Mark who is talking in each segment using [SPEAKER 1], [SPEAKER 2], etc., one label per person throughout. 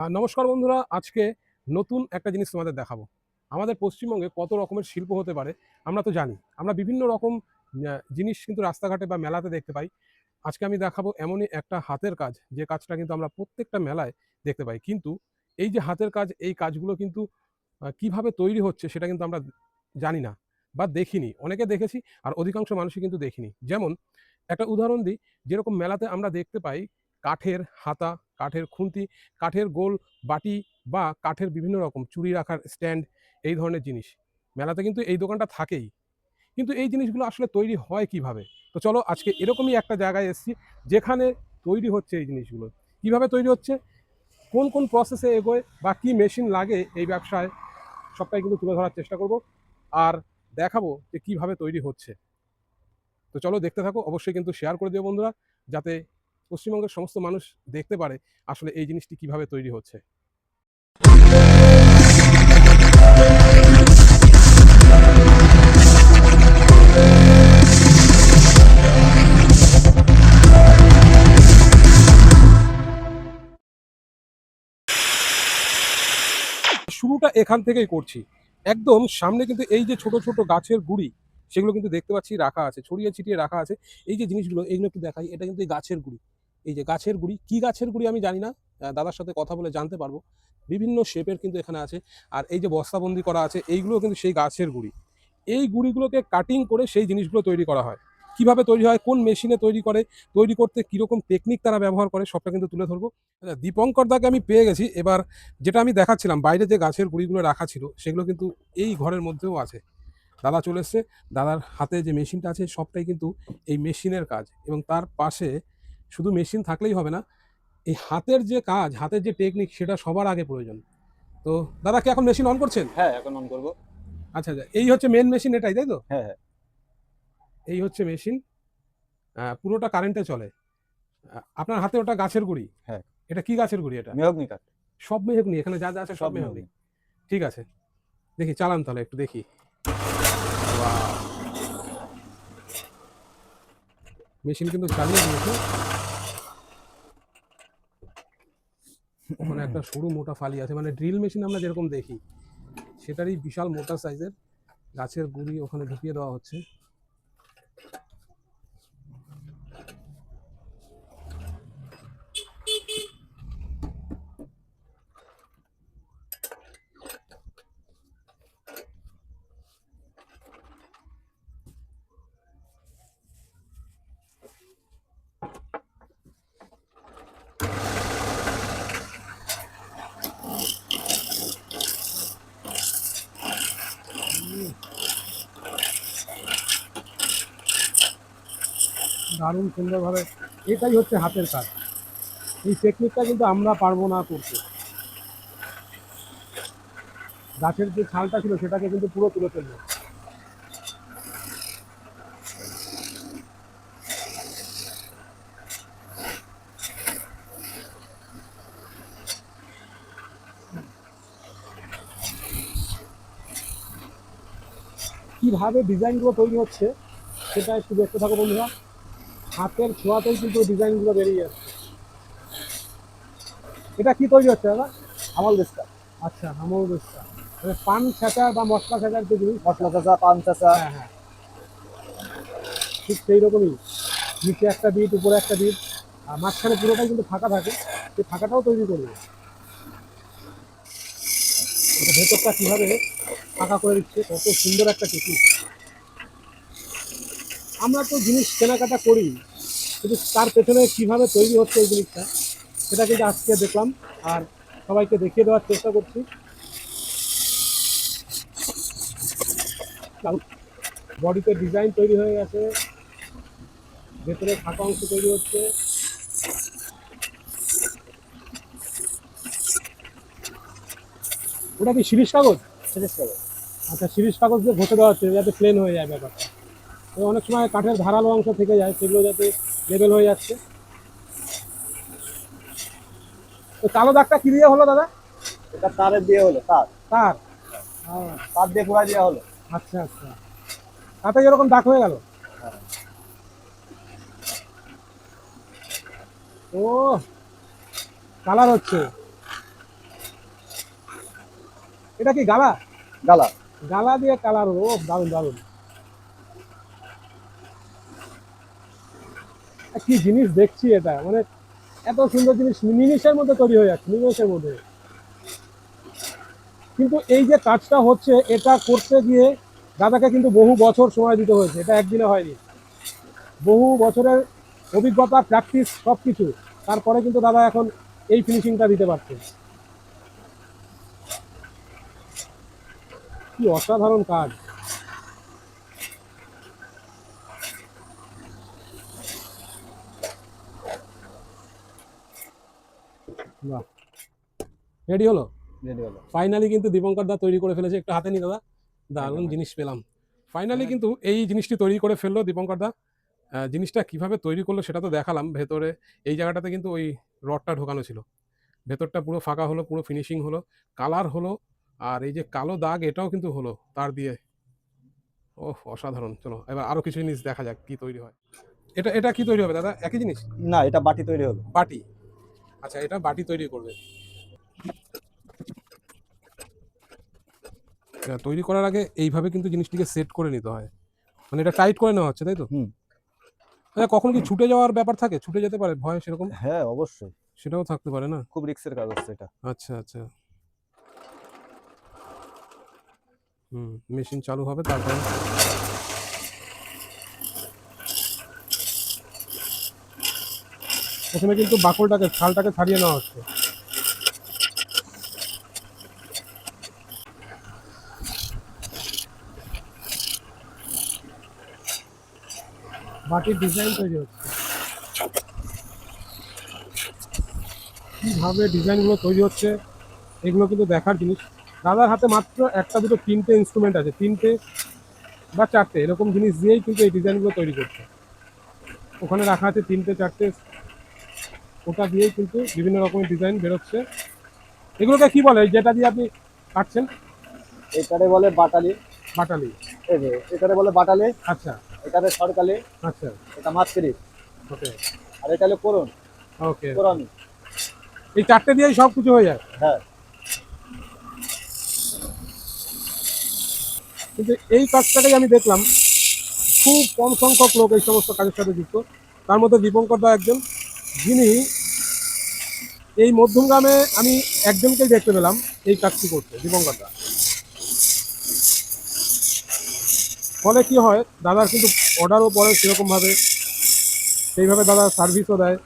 [SPEAKER 1] নমস্কার বন্ধুরা, আজকে নতুন একটা জিনিস তোমাদের দেখাবো। আমাদের পশ্চিমবঙ্গে কত রকমের শিল্প হতে পারে, আমরা তো জানি। আমরা বিভিন্ন রকম জিনিস কিন্তু রাস্তাঘাটে বা মেলাতে দেখতে পাই। আজকে আমি দেখাবো এমনই একটা হাতের কাজ, যে কাজটা কিন্তু আমরা প্রত্যেকটা মেলায় দেখতে পাই। কিন্তু এই যে হাতের কাজ, এই কাজগুলো কিন্তু কীভাবে তৈরি হচ্ছে সেটা কিন্তু আমরা জানি না বা দেখিনি। অনেকে দেখেছি আর অধিকাংশ মানুষই কিন্তু দেখিনি। যেমন, একটা উদাহরণ দিই, যেরকম মেলাতে আমরা দেখতে পাই কাঠের হাতা কাঠের খুন্তি, কাঠের গোল, বাটি বা কাঠের বিভিন্ন রকম চুরি রাখার স্ট্যান্ড এই ধরনের জিনিস। মেলাতে কিন্তু এই দোকানটা থাকেই। কিন্তু এই জিনিসগুলো আসলে তৈরি হয় কীভাবে? তো চলো আজকে এরকমই একটা জায়গায় এসেছি, যেখানে তৈরি হচ্ছে এই জিনিসগুলো। কীভাবে তৈরি হচ্ছে? কোন কোন প্রসেসে এগোয় বা কি মেশিন লাগে এই ব্যবসায়, সবটাই কিন্তু তুলে ধরার চেষ্টা করব আর দেখাবো যে কীভাবে তৈরি হচ্ছে। তো চলো দেখতে থাকো, অবশ্যই কিন্তু শেয়ার করে দিও বন্ধুরা, যাতে পশ্চিমবঙ্গের সমস্ত মানুষ দেখতে পারে আসলে এই জিনিসটি কীভাবে তৈরি হচ্ছে। শুরুটা এখান থেকেই করছি। একদম সামনে কিন্তু এই যে ছোট ছোট গাছের গুড়ি, সেগুলো কিন্তু দেখতে পাচ্ছি রাখা আছে, ছড়িয়ে ছিটিয়ে রাখা আছে। এই যে জিনিসগুলো এগুলো একটু দেখাই, এটা কিন্তু গাছের গুড়ি। এই যে গাছের গুড়ি, কি গাছের গুড়ি আমি জানি না দাদার সাথে কথা বলে জানতে পারব। বিভিন্ন শেপের কিন্তু এখানে আছে। আর এই যে বস্তাবন্দি করা আছে, এইগুলো কিন্তু সেই গাছের গুড়ি। এই গুড়িগুলোকে কাটিং করে সেই জিনিসগুলো তৈরি করা হয়। কীভাবে তৈরি হয়, কোন মেশিনে তৈরি করে, তৈরি করতে কীরকম টেকনিক তারা ব্যবহার করে, সবটা কিন্তু তুলে ধরবো। আচ্ছা দীপঙ্কর দাকে আমি পেয়ে গেছি। এবার যেটা আমি দেখাচ্ছিলাম, বাইরে যে গাছের গুঁড়িগুলো রাখা ছিল, সেগুলো কিন্তু এই ঘরের মধ্যেও আছে। দাদা চলে এসছে। দাদার হাতে যে মেশিনটা আছে, সবটাই কিন্তু এই মেশিনের কাজ। এবং তার পাশে শুধু মেশিন থাকলেই হবে না এই হাতের যে কাজ হাতের যে টেকনিক সেটা সবার আগে প্রয়োজন। তো দাদা কি এখন মেশিন অন করছেন?
[SPEAKER 2] হ্যাঁ এখন অন করব।
[SPEAKER 1] আচ্ছা আচ্ছা এই হচ্ছে মেন মেশিন এটাই তাই তো?
[SPEAKER 2] হ্যাঁ হ্যাঁ।
[SPEAKER 1] এই হচ্ছে মেশিন পুরোটা কারেন্টে চলে। আপনার হাতে ওটা গাছের গুঁড়ি?
[SPEAKER 2] হ্যাঁ।
[SPEAKER 1] এটা কি গাছের গুঁড়ি এটা?
[SPEAKER 2] মেহগনি কাঠ।
[SPEAKER 1] সব মেহগনি এখানে যা যা আছে সব মেহগনি। ঠিক আছে। দেখি চালান তাহলে একটু দেখি। মেশিন কিন্তু চালিয়ে দিয়েছে। ওখানে একটা সরু মোটা ফালি আছে মানে ড্রিল মেশিন আমরা যেরকম দেখি, সেটারই বিশাল মোটা সাইজের গাছের গুড়ি ওখানে ঢুকিয়ে দেওয়া হচ্ছে। দারুণ সুন্দরভাবে এটাই হচ্ছে হাতের কাজ। এই টেকনিকটা কিন্তু আমরা পারব না করতে। গাছের যে ছালটা ছিল সেটাকে কিন্তু পুরো তুলে ফেলব। কীভাবে ডিজাইনগুলো তৈরি হচ্ছে, সেটা একটু দেখতে থাকো বন্ধুরা। হাতের ছোঁয়াতেই কিন্তু ডিজাইনগুলো বেরিয়ে যাচ্ছে এটা কি তৈরি হচ্ছে দাদা?
[SPEAKER 2] আমল দিস্তা
[SPEAKER 1] আচ্ছা হামল বেসটা মানে পান ছাঁচা বা মশলা ছাঁচার যে জিনিস।
[SPEAKER 2] মশলা চাষা পান চাষা
[SPEAKER 1] হ্যাঁ হ্যাঁ। ঠিক সেই রকমই নিচে একটা বিট উপরে একটা বিট। আর মাঝখানে পুরোটাই কিন্তু ফাঁকা থাকে। সেই ফাঁকাটাও তৈরি করবে। এটা ভেতরটা কীভাবে ফাঁকা করে দিচ্ছে কত সুন্দর একটা টেকনিক। আমরা তো জিনিস কেনাকাটা করি। কিন্তু তার পেছনে কীভাবে তৈরি হচ্ছে এই জিনিসটা সেটা কিন্তু আজকে দেখলাম। আর সবাইকে দেখিয়ে দেওয়ার চেষ্টা করছি। বডিতে ডিজাইন তৈরি হয়ে গেছে। ভেতরে ফাঁকা অংশ তৈরি হচ্ছে। ওটা কি শিরিষ কাগজ?
[SPEAKER 2] তিরিশ কাগজ।
[SPEAKER 1] আচ্ছা শিরিষ কাগজ দিয়ে ঘষে দেওয়া হচ্ছে যাতে প্লেন হয়ে যায় ব্যাপারটা। তো অনেক সময় কাঠের ধারালো অংশ থেকে যায় সেগুলো যাতে লেবেল হয়ে যাচ্ছে। তো কালো দাগটা কি দিয়ে হলো দাদা?
[SPEAKER 2] এটা তারের দিয়ে হলো তার।
[SPEAKER 1] তার? আহ,
[SPEAKER 2] তার দিয়ে পুরা দেওয়া হলো।
[SPEAKER 1] আচ্ছা আচ্ছা। তাতে এরকম দাগ হয়ে গেল? ও কালার হচ্ছে। এটা কি গালা?
[SPEAKER 2] গালা।
[SPEAKER 1] গালা দিয়ে কালার ও দারুণ দারুণ কি জিনিস দেখছি এটা? মানে এত সুন্দর জিনিস নিমিষের মধ্যে তৈরি হয়ে যাচ্ছে, নিমিষের মধ্যে। কিন্তু এই যে কাজটা হচ্ছে, এটা করতে গিয়ে দাদাকে কিন্তু বহু বছর সময় দিতে হয়েছে, এটা একদিনে হয়নি। বহু বছরের অভিজ্ঞতা প্র্যাকটিস সব কিছু তারপরে কিন্তু দাদা এখন এই ফিনিশিংটা দিতে পারছে। কি অসাধারণ কাজ বাহ রেডি হলো?
[SPEAKER 2] রেডি হলো।
[SPEAKER 1] ফাইনালি কিন্তু দীপঙ্কর দা তৈরি করে ফেলেছে। একটু হাতে নি দাদা। দারুণ জিনিস পেলাম। ফাইনালি কিন্তু এই জিনিসটি তৈরি করে ফেলল দীপঙ্কর দা। জিনিসটা কীভাবে তৈরি করল সেটা তো দেখালাম। ভেতরে এই জায়গাটাতে কিন্তু ওই রডটা ঢোকানো ছিল। ভেতরটা পুরো ফাঁকা হলো পুরো ফিনিশিং হলো। কালার হলো আর এই যে কালো দাগ এটাও কিন্তু হলো তার দিয়ে। ওহ অসাধারণ। চলো এবার আরও কিছু জিনিস দেখা যাক কি তৈরি হয়। এটা এটা কি তৈরি হবে দাদা? একই জিনিস?
[SPEAKER 2] না এটা বাটি তৈরি হলো।
[SPEAKER 1] বাটি। আচ্ছা এটা বাটি তৈরি করবে। তৈরি করার আগে এইভাবে কিন্তু জিনিসটিকে সেট করে নিতে হয়। মানে এটা টাইট করে নেওয়া হচ্ছে তাই তো?
[SPEAKER 2] হুম।
[SPEAKER 1] আচ্ছা কখন কি ছুটে যাওয়ার ব্যাপার থাকে? ছুটে যেতে পারে ভয় সেরকম?
[SPEAKER 2] হ্যাঁ অবশ্যই।
[SPEAKER 1] সেটাও থাকতে পারে না?
[SPEAKER 2] খুব রিক্সের কাজ হচ্ছে এটা।
[SPEAKER 1] আচ্ছা আচ্ছা। হুম মেশিন চালু হবে তারপরে? প্রথমে কিন্তু বাকলটাকে ছালটাকে ছাড়িয়ে নেওয়া হচ্ছে। বাটির ডিজাইন তৈরি হচ্ছে। কীভাবে ডিজাইনগুলো তৈরি হচ্ছে এগুলো কিন্তু দেখার জিনিস। দাদার হাতে মাত্র একটা দুটো তিনটে ইনস্ট্রুমেন্ট আছে তিনটে বা চারটে এরকম জিনিস দিয়েই কিন্তু এই ডিজাইনগুলো তৈরি করছে। ওখানে রাখা আছে তিনটে চারটে। ওটা দিয়েই কিন্তু বিভিন্ন রকমের ডিজাইন বেরোচ্ছে। এগুলোকে কি বলে? যেটা দিয়ে আপনি কাটছেন?
[SPEAKER 2] এটারে বলে বাটালি।
[SPEAKER 1] বাটালি।
[SPEAKER 2] এটারে বলে বাটালি।
[SPEAKER 1] আচ্ছা।
[SPEAKER 2] এটারে সরকালি
[SPEAKER 1] আচ্ছা।
[SPEAKER 2] এটা মাতৃ
[SPEAKER 1] ওকে।
[SPEAKER 2] আর এটা হলো করুন
[SPEAKER 1] ওকে।
[SPEAKER 2] কোরআনি
[SPEAKER 1] এই চারটে দিয়েই সব কিছু হয়ে যায়?
[SPEAKER 2] হ্যাঁ।
[SPEAKER 1] কিন্তু এই কাজটাকেই আমি দেখলাম খুব কম সংখ্যক লোক এই সমস্ত কাজের সাথে যুক্ত। তার মধ্যে দীপঙ্কর দা একজন। যিনি এই মধ্যমগ্রামে আমি একজনকেই দেখতে পেলাম এই কাজটি করতে দীপঙ্কর দা। ফলে কি হয়, দাদার কিন্তু অর্ডারও পড়ে সেরকমভাবে। সেইভাবে দাদা সার্ভিসও দেয়।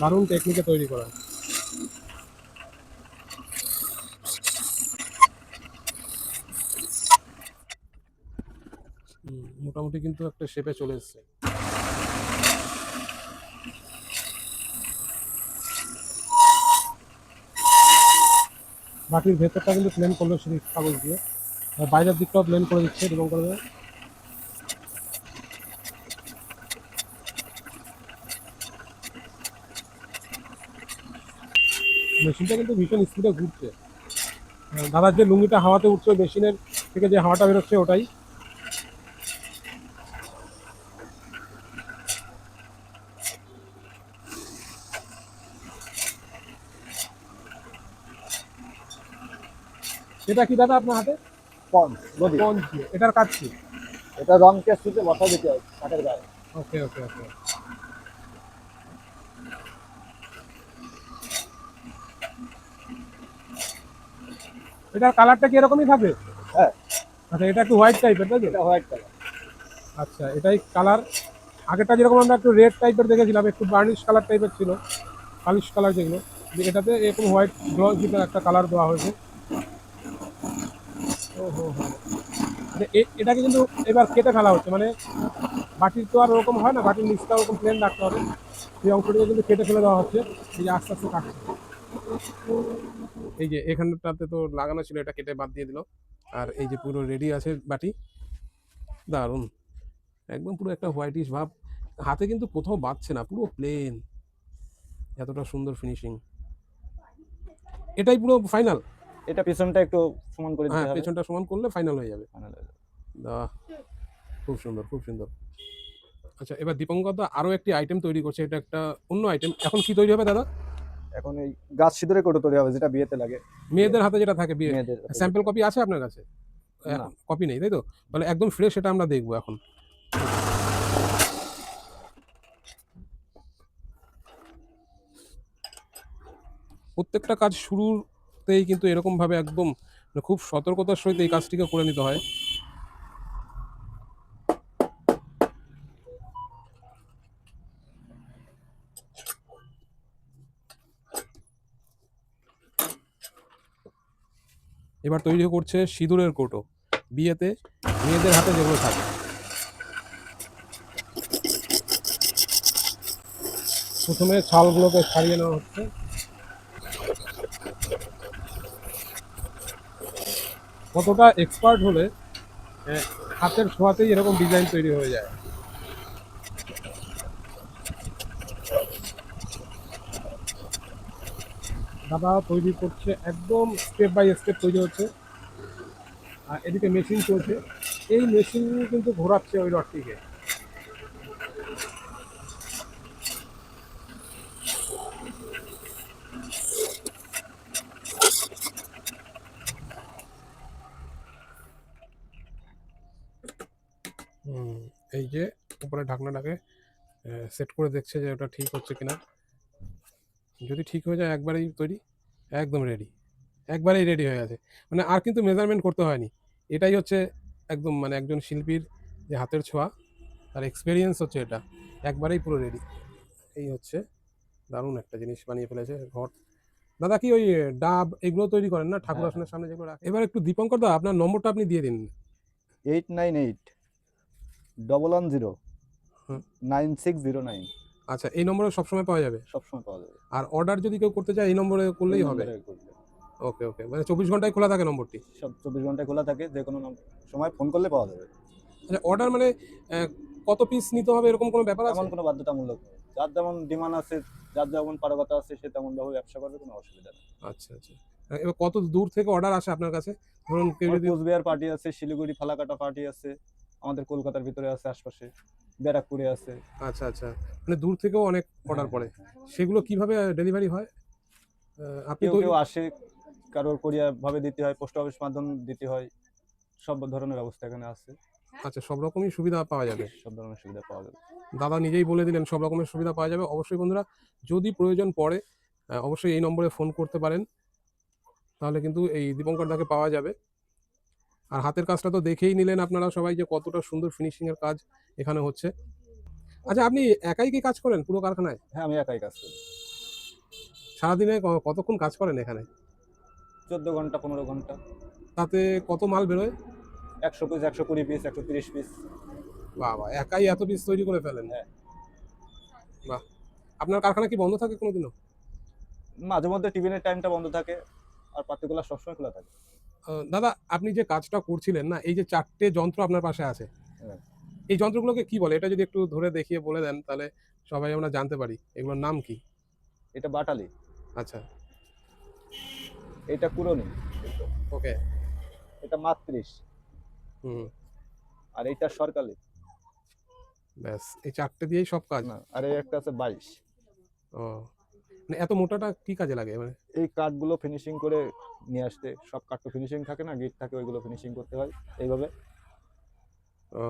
[SPEAKER 1] দারুণ টেকনিকে তৈরি করা হুম, মোটামুটি কিন্তু একটা শেপে চলে এসছে। মাটির ভেতরটা কিন্তু প্লেন করল সেই কাগজ দিয়ে। বাইরের দিকটাও প্লেন করে দিচ্ছে এবং করে মেশিনটা কিন্তু ভীষণ স্পিডে ঘুরছে। দাদার যে লুঙ্গিটা হাওয়াতে উঠছে মেশিনের থেকে যে হাওয়াটা বেরোচ্ছে, ওটাই। এটা কি দাদা আপনার হাতে?
[SPEAKER 2] পন নদী।
[SPEAKER 1] এটার কাজ কি?
[SPEAKER 2] এটা রং কেসটিতে বসা দিতে হয় কাঠের গায়ে।
[SPEAKER 1] ওকে ওকে ওকে। এটার কালারটা কি এরকমই থাকবে?
[SPEAKER 2] হ্যাঁ।
[SPEAKER 1] আচ্ছা এটা একটু হোয়াইট টাইপের তাই
[SPEAKER 2] এটা হোয়াইট কালার
[SPEAKER 1] আচ্ছা এটাই কালার আগেরটা যেরকম আমরা একটু রেড টাইপের দেখেছিলাম একটু বার্নিশ কালার টাইপের ছিল পালিশ কালার যেগুলো এটাতে এরকম হোয়াইট গ্লস একটা কালার দেওয়া হয়েছে। এটাকে কিন্তু এবার কেটে ফেলা হচ্ছে মানে বাটির তো আর ওরকম হয় না, বাটির নিচটা ওরকম প্লেন রাখতে হবে। সেই অংশটাকে কিন্তু কেটে ফেলে দেওয়া হচ্ছে, এই যে আস্তে আস্তে কাটছে। এই যে এখানটাতে তো লাগানো ছিল, এটা কেটে বাদ দিয়ে দিল। আর এই যে পুরো রেডি আছে বাটি, দারুণ। একদম পুরো একটা হোয়াইটিশ ভাব। হাতে কিন্তু কোথাও বাজছে না, পুরো প্লেন এতটা সুন্দর ফিনিশিং এটাই পুরো ফাইনাল
[SPEAKER 2] এটা পিছনটা একটু সমান করে
[SPEAKER 1] হ্যাঁ
[SPEAKER 2] দিতে হবে।
[SPEAKER 1] পেছনটা সমান করলে ফাইনাল হয়ে যাবে।
[SPEAKER 2] Final হয়ে যাবে।
[SPEAKER 1] খুব সুন্দর খুব সুন্দর। আচ্ছা এবার দীপঙ্কর দা আরও একটি আইটেম তৈরি করছে এটা একটা অন্য আইটেম এখন কি তৈরি হবে দাদা?
[SPEAKER 2] এখন এই গাছ সিঁদুরে করে তৈরি হবে যেটা বিয়েতে লাগে।
[SPEAKER 1] মেয়েদের হাতে যেটা থাকে বিয়ে স্যাম্পল কপি আছে আপনার কাছে। কপি নেই তাই তো? তাহলে একদম ফ্রেশ এটা আমরা দেখব এখন। প্রত্যেকটা কাজ শুরুতেই কিন্তু এরকম ভাবে একদম খুব সতর্কতার সহিত এই কাজটিকে করে নিতে হয়। এবার তৈরি করছে সিঁদুরের কোটো। বিয়েতে মেয়েদের হাতে যেগুলো থাকে। প্রথমে ছালগুলোকে ছাড়িয়ে নেওয়া হচ্ছে। কতটা এক্সপার্ট হলে হাতের ছোঁয়াতেই এরকম ডিজাইন তৈরি হয়ে যায়? দাদা তৈরি করছে, একদম স্টেপ বাই স্টেপ তৈরি হচ্ছে। আর এদিকে মেশিন চলছে। এই মেশিন কিন্তু ঘোরাচ্ছে ওই রডটিকে। এই যে উপরে ঢাকনাটাকে সেট করে দেখছে যে ওটা ঠিক হচ্ছে কিনা। যদি ঠিক হয়ে যায় একবারেই তৈরি একদম রেডি একবারেই রেডি হয়ে গেছে। মানে আর কিন্তু মেজারমেন্ট করতে হয়নি। এটাই হচ্ছে একদম মানে একজন শিল্পীর যে হাতের ছোঁয়া তার এক্সপিরিয়েন্স হচ্ছে এটা। একবারেই পুরো রেডি এই হচ্ছে দারুণ একটা জিনিস বানিয়ে ফেলেছে ঘর। দাদা কি ওই ডাব এগুলো তৈরি করেন না? ঠাকুর
[SPEAKER 2] হ্যাঁ,
[SPEAKER 1] আসনের সামনে যেগুলো রাখে। এবার একটু দীপঙ্কর দা আপনার নম্বরটা আপনি দিয়ে দিন।
[SPEAKER 2] Eight nine eight double one zero nine six zero nine
[SPEAKER 1] আচ্ছা এই নম্বরে সবসময় পাওয়া যাবে?
[SPEAKER 2] সবসময় পাওয়া যাবে।
[SPEAKER 1] আর অর্ডার যদি কেউ করতে চায় এই নম্বরে করলেই হবে? ওকে ওকে মানে চব্বিশ ঘন্টায় খোলা থাকে নম্বরটি?
[SPEAKER 2] সব চব্বিশ ঘণ্টা খোলা থাকে যে কোনো সময় ফোন করলে পাওয়া যাবে।
[SPEAKER 1] আচ্ছা অর্ডার মানে কত পিস নিতে হবে এরকম কোনো ব্যাপার আছে?
[SPEAKER 2] কোনো বাধ্যতামূলক। যার যেমন ডিমান্ড আছে যার যেমন পারগতা আছে সে তেমন ভাবে ব্যবসা করবে কোনো অসুবিধা নেই।
[SPEAKER 1] আচ্ছা আচ্ছা। এবার কত দূর থেকে অর্ডার আসে আপনার কাছে? ধরুন কেউ যদি
[SPEAKER 2] কোচবিহার পার্টি আছে শিলিগুড়ি ফালাকাটা পার্টি আছে। আমাদের কলকাতার ভিতরে আছে আশপাশে। ব্যারাকপুরে আছে।
[SPEAKER 1] আচ্ছা আচ্ছা। মানে দূর থেকেও অনেক অর্ডার পড়ে। সেগুলো কীভাবে ডেলিভারি হয়? আপনি তো
[SPEAKER 2] কেউ আসে কারোর কোরিয়া ভাবে দিতে হয় পোস্ট অফিস মাধ্যম দিতে হয়। সব ধরনের ব্যবস্থা এখানে আছে।
[SPEAKER 1] আচ্ছা সব রকমই সুবিধা পাওয়া যাবে?
[SPEAKER 2] সব ধরনের সুবিধা পাওয়া যাবে।
[SPEAKER 1] দাদা নিজেই বলে দিলেন সব রকমের সুবিধা পাওয়া যাবে। অবশ্যই বন্ধুরা যদি প্রয়োজন পড়ে অবশ্যই এই নম্বরে ফোন করতে পারেন। তাহলে কিন্তু এই দীপঙ্কর দাকে পাওয়া যাবে। আর হাতের কাজটা তো দেখেই নিলেন আপনারা সবাই যে কতটা সুন্দর ফিনিশিং এর কাজ এখানে হচ্ছে। আচ্ছা আপনি একাই কি কাজ করেন পুরো কারখানায়?
[SPEAKER 2] হ্যাঁ আমি একাই কাজ করি।
[SPEAKER 1] সারাদিনে কতক্ষণ কাজ করেন এখানে?
[SPEAKER 2] চোদ্দ ঘণ্টা পনেরো ঘণ্টা।
[SPEAKER 1] তাতে কত মাল বেরোয়?
[SPEAKER 2] একশো পিস একশো কুড়ি পিস একশো তিরিশ পিস।
[SPEAKER 1] বাবা একাই এত পিস তৈরি করে ফেলেন?
[SPEAKER 2] হ্যাঁ।
[SPEAKER 1] বাহ। আপনার কারখানা কি বন্ধ থাকে কোনোদিনও?
[SPEAKER 2] মাঝে মধ্যে টিফিনের টাইমটা বন্ধ থাকে আর পার্টিকুলার সবসময় খোলা থাকে।
[SPEAKER 1] দাদা আপনি যে কাজটা করছিলেন না এই যে চারটে যন্ত্র আপনার পাশে আছে
[SPEAKER 2] হ্যাঁ।
[SPEAKER 1] এই যন্ত্রগুলোকে কি বলে? এটা যদি একটু ধরে দেখিয়ে বলে দেন তাহলে সবাই আমরা জানতে পারি। এগুলোর নাম কি?
[SPEAKER 2] এটা বাটালি।
[SPEAKER 1] আচ্ছা।
[SPEAKER 2] এটা কুরনি।
[SPEAKER 1] ওকে।
[SPEAKER 2] এটা মাত্রিশ
[SPEAKER 1] হুম।
[SPEAKER 2] আর এইটা সরকারি
[SPEAKER 1] ব্যাস এই চারটে দিয়েই সব কাজ।
[SPEAKER 2] না আর একটা আছে বাইশ।
[SPEAKER 1] ও। মানে এত মোটাটা কি কাজে লাগে? মানে
[SPEAKER 2] এই কাঠগুলো ফিনিশিং করে নিয়ে আসতে। সব কাঠ তো ফিনিশিং থাকে না গিট থাকে ওইগুলো ফিনিশিং করতে হয় এইভাবে।
[SPEAKER 1] ও।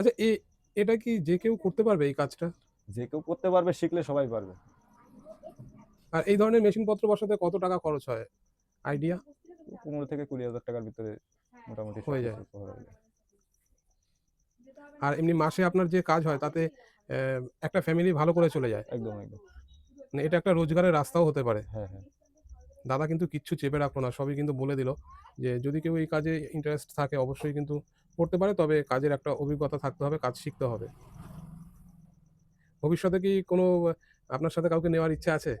[SPEAKER 1] আচ্ছা এ এটা কি যে কেউ করতে পারবে এই কাজটা?
[SPEAKER 2] যে কেউ করতে পারবে শিখলে সবাই পারবে।
[SPEAKER 1] আর এই ধরনের মেশিন পত্র বসাতে কত টাকা খরচ হয়? আইডিয়া?
[SPEAKER 2] পনেরো থেকে কুড়ি হাজার টাকার ভিতরে মোটামুটি
[SPEAKER 1] হয়ে যায়। আর এমনি মাসে আপনার যে কাজ হয় তাতে একটা ফ্যামিলি ভালো করে চলে যায়।
[SPEAKER 2] একদম একদম।
[SPEAKER 1] মানে এটা একটা রোজগারের রাস্তাও হতে পারে।
[SPEAKER 2] হ্যাঁ হ্যাঁ।
[SPEAKER 1] দাদা কিন্তু কিচ্ছু চেপে রাখল না সবই কিন্তু বলে দিল যে যদি কেউ এই কাজে ইন্টারেস্ট থাকে অবশ্যই কিন্তু করতে পারে তবে কাজের একটা অভিজ্ঞতা থাকতে হবে কাজ শিখতে হবে। ভবিষ্যতে কি কোনো আপনার সাথে কাউকে নেওয়ার ইচ্ছা আছে?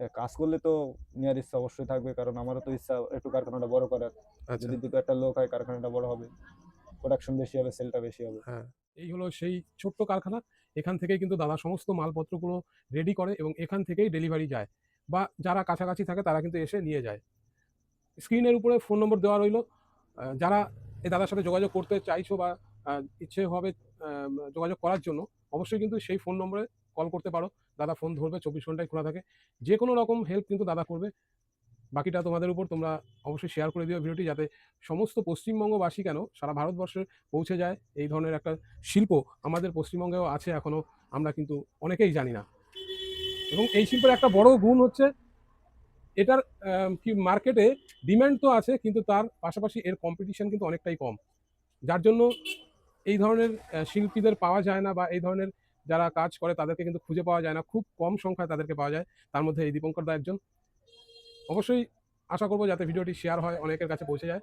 [SPEAKER 2] হ্যাঁ, কাজ করলে তো নেওয়ার ইচ্ছা অবশ্যই থাকবে কারণ আমারও তো ইচ্ছা একটু কারখানাটা বড় করার।
[SPEAKER 1] আচ্ছা।
[SPEAKER 2] যদি দুটো একটা লোক হয় কারখানাটা বড় হবে। প্রোডাকশন বেশি হবে সেলটা বেশি হবে।
[SPEAKER 1] হ্যাঁ। এই হলো সেই ছোট্ট কারখানা এখান থেকেই কিন্তু দাদা সমস্ত মালপত্রগুলো রেডি করে এবং এখান থেকেই ডেলিভারি যায় বা যারা কাছাকাছি থাকে তারা কিন্তু এসে নিয়ে যায়। স্ক্রিনের উপরে ফোন নম্বর দেওয়া রইল। যারা এই দাদার সাথে যোগাযোগ করতে চাইছো বা ইচ্ছে হবে যোগাযোগ করার জন্য অবশ্যই কিন্তু সেই ফোন নম্বরে কল করতে পারো। দাদা ফোন ধরবে চব্বিশ ঘন্টায় খোলা থাকে। যে কোনো রকম হেল্প কিন্তু দাদা করবে। বাকিটা তোমাদের উপর তোমরা অবশ্যই শেয়ার করে দিও ভিডিওটি যাতে সমস্ত পশ্চিমবঙ্গবাসী কেন সারা ভারতবর্ষে পৌঁছে যায়। এই ধরনের একটা শিল্প আমাদের পশ্চিমবঙ্গেও আছে এখনও আমরা কিন্তু অনেকেই জানি না। এবং এই শিল্পের একটা বড় গুণ হচ্ছে, এটার কি মার্কেটে ডিমান্ড তো আছে, কিন্তু তার পাশাপাশি এর কম্পিটিশন কিন্তু অনেকটাই কম। যার জন্য এই ধরনের শিল্পীদের পাওয়া যায় না বা এই ধরনের যারা কাজ করে তাদেরকে কিন্তু খুঁজে পাওয়া যায় না। খুব কম সংখ্যায় তাদেরকে পাওয়া যায়। তার মধ্যে এই দীপঙ্কর দা একজন। অবশ্যই আশা করব যাতে ভিডিওটি শেয়ার হয়, অনেকের কাছে পৌঁছে যায়।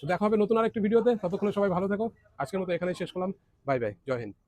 [SPEAKER 1] তো দেখা হবে নতুন আরেকটি ভিডিওতে। ততক্ষণে সবাই ভালো থেকো। আজকের মতো এখানেই শেষ করলাম। Bye bye. জয় হিন্দ।